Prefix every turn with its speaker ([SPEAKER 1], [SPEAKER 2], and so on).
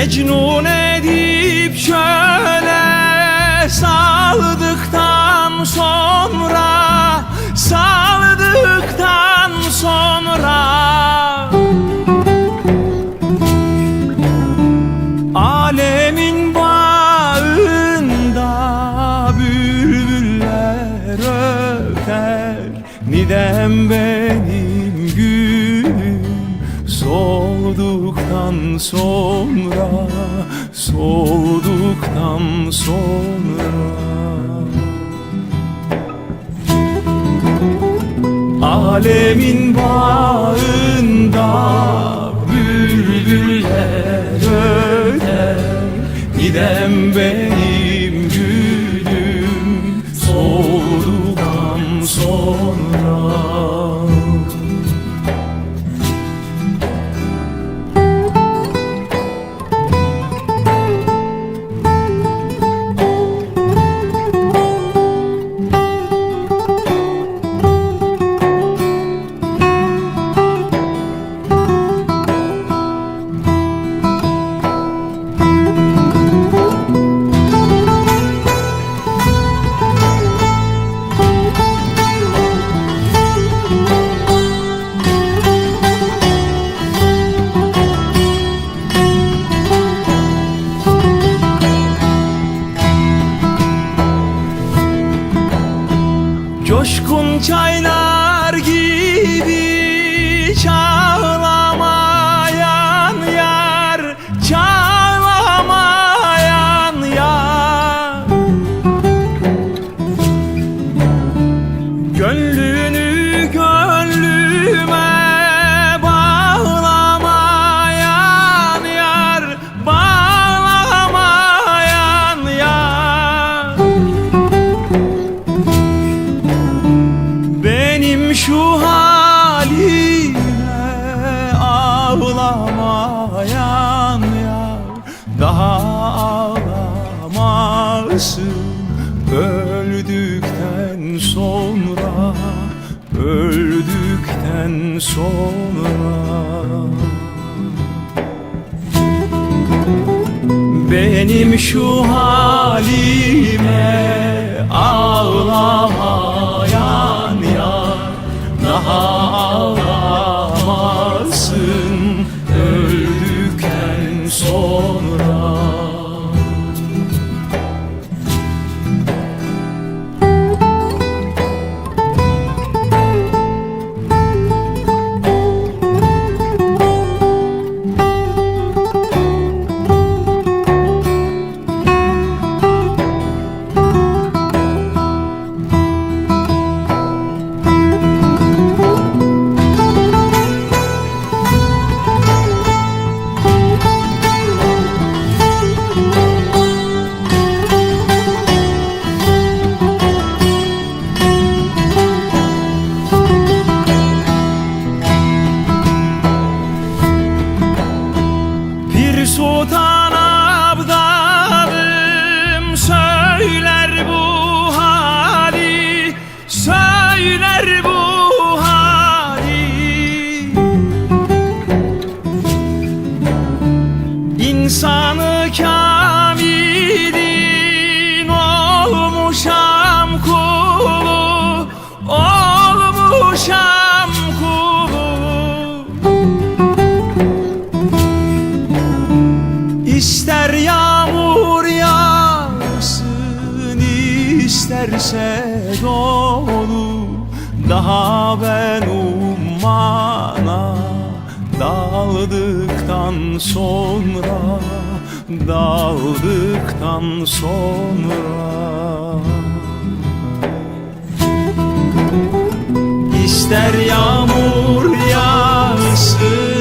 [SPEAKER 1] Mecnun edip şöyle saldıktan sonra Saldıktan sonra. Alemin bağında bülbüller öter Nidem bey Solduktan sonra Solduktan sonra. Alemin bağında bülbüller öter Gidem benim gülüm soğuduktan sonra Coşkun çaylar gibi çağlamayan şu halime ağlamayan yar Daha ağlamasın öldükten sonra Öldükten sonra. Benim şu halime ağlamayan ağlamasın. Öldükten sonra İnsanı kamilin olmuşam kulu Olmuşam kulu. İster yağmur yağsın isterse dolu. Daha ben ummana daldıktan sonra Daldıktan sonra. İster yağmur yağsın